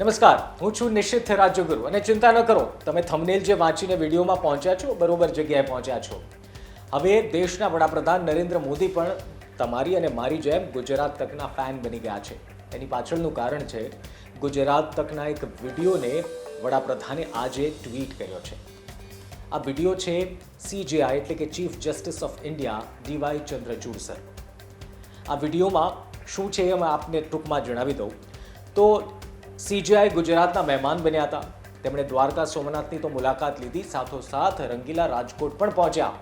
નમસ્કાર, હું છું નિશ્ચિત રાજ્યગુરુ અને ચિંતા ન કરો, તમે થંબનેલ જે વાંચીને વિડીયોમાં પહોંચ્યા છો, બરોબર જગ્યાએ પહોંચ્યા છો. હવે દેશના વડાપ્રધાન નરેન્દ્ર મોદી પણ તમારી અને મારી જેમ ગુજરાત તકના ફેન બની ગયા છે. એની પાછળનું કારણ છે, ગુજરાત તકના એક વિડીયોને વડાપ્રધાને આજે ટ્વીટ કર્યો છે. આ વીડિયો છે સીજેઆઈ એટલે કે chief justice of India DY Chandrachud sir આ વિડીયોમાં શું છે એ આપને ટૂંકમાં જણાવી દઉં. તો સીજીઆઈ ગુજરાતના મહેમાન બન્યા હતા. તેમણે દ્વારકા સોમનાથની તો મુલાકાત લીધી, સાથોસાથ રંગીલા રાજકોટ પણ પહોંચ્યા.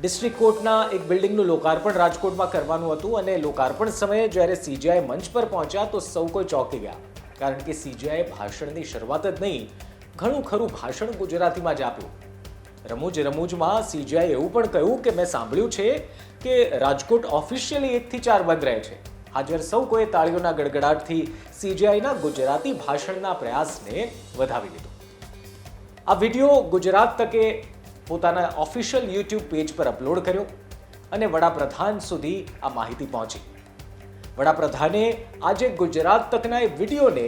ડિસ્ટ્રિક્ટ કોર્ટના એક બિલ્ડિંગનું લોકાર્પણ રાજકોટમાં કરવાનું હતું અને લોકાર્પણ સમયે જ્યારે સીજીઆઈ મંચ પર પહોંચ્યા તો સૌ કોઈ ચોંકી ગયા. કારણ કે સીજીઆઈ ભાષણની શરૂઆત જ નહીં, ઘણું ખરું ભાષણ ગુજરાતીમાં જ આપ્યું. રમૂજ રમૂજમાં સીજીઆઈ એવું પણ કહ્યું કે, મેં સાંભળ્યું છે કે રાજકોટ ઓફિશિયલી એકથી ચાર બંધ રહે છે. હાજર સૌ કોઈ તાળીઓના ગડગડાટથી સીજીઆઈના ગુજરાતી ભાષણના પ્રયાસને વધાવી દીધો આ વીડિયો ગુજરાત તકે પોતાના ઓફિશિયલ યુટ્યુબ પેજ પર અપલોડ કર્યો અને વડાપ્રધાન સુધી આ માહિતી પહોંચી. વડાપ્રધાને આજે ગુજરાત તકના એ વિડીયોને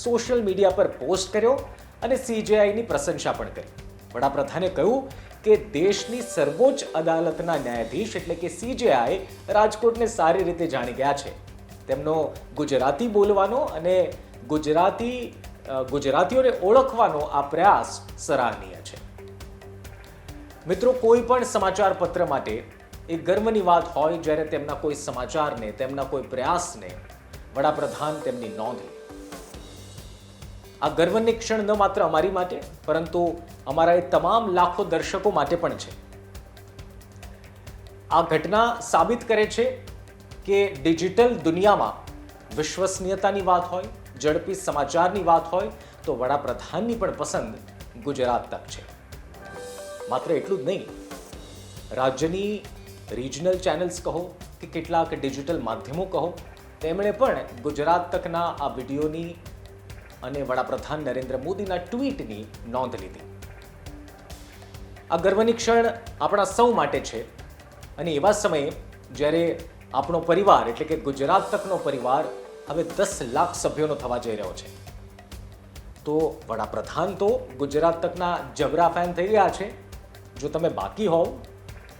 સોશિયલ મીડિયા પર પોસ્ટ કર્યો અને સીજીઆઈની પ્રશંસા પણ કરી. વડાપ્રધાને કહ્યું કે દેશની સર્વોચ્ચ અદાલતના ન્યાયાધીશ એટલે કે સીજેઆઈ રાજકોટને સારી રીતે જાણી ગયા છે. તેમનો ગુજરાતી બોલવાનો અને ગુજરાતી ગુજરાતીઓને ઓળખવાનો આ પ્રયાસ સરાહનીય છે. મિત્રો, કોઈ પણ સમાચાર પત્ર માટે એ ગર્વની વાત હોય જ્યારે તેમના કોઈ સમાચારને, તેમના કોઈ પ્રયાસને વડાપ્રધાન તેમની નોંધ. લે આ ગર્વની ક્ષણ ન માત્ર અમારી માટે, પરંતુ અમારા એ તમામ લાખો દર્શકો માટે પણ છે. આ ઘટના સાબિત કરે છે કે ડિજિટલ દુનિયામાં વિશ્વસનીયતાની વાત હોય, ઝડપી સમાચારની વાત હોય, તો વડાપ્રધાનની પણ પસંદ ગુજરાત તક છે. માત્ર એટલું જ નહીં, રાજ્યની રિજનલ ચેનલ્સ કહો કે કેટલાક ડિજિટલ માધ્યમો કહો, તેમણે પણ ગુજરાત તકના આ વિડીયોની અને વડાપ્રધાન નરેન્દ્ર મોદીના ટ્વીટની નોંધ લીધી. આ ગર્વની ક્ષણ આપણા સૌ માટે છે. અને એવા સમયે જ્યારે આપણો પરિવાર, એટલે કે ગુજરાત તકનો પરિવાર, હવે દસ લાખ સભ્યોનો થવા જઈ રહ્યો છે. તો વડાપ્રધાન તો ગુજરાત તકના જબરા ફેન થઈ ગયા છે. જો તમે બાકી હોવ,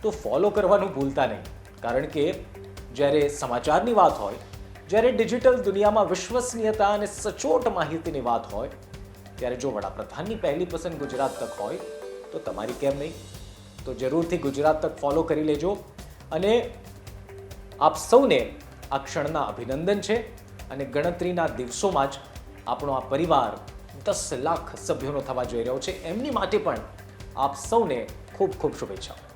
તો ફોલો કરવાનું ભૂલતા નહીં. કારણ કે જ્યારે સમાચારની વાત હોય જ્યારે ડિજિટલ દુનિયામાં વિશ્વસનીયતા અને સચોટ માહિતીની વાત હોય, ત્યારે જો વડાપ્રધાનની પહેલી પસંદ ગુજરાત તક હોય, તો તમારી કેમ નહીં? તો જરૂરથી ગુજરાત તક ફોલો કરી લેજો અને આપ સૌને આ ક્ષણના અભિનંદન છે અને ગણતરીના દિવસોમાં જ આપણો આ પરિવાર દસ લાખ સભ્યોનો થવા જઈ રહ્યો છે. એમની માટે પણ આપ સૌને ખૂબ ખૂબ શુભેચ્છાઓ.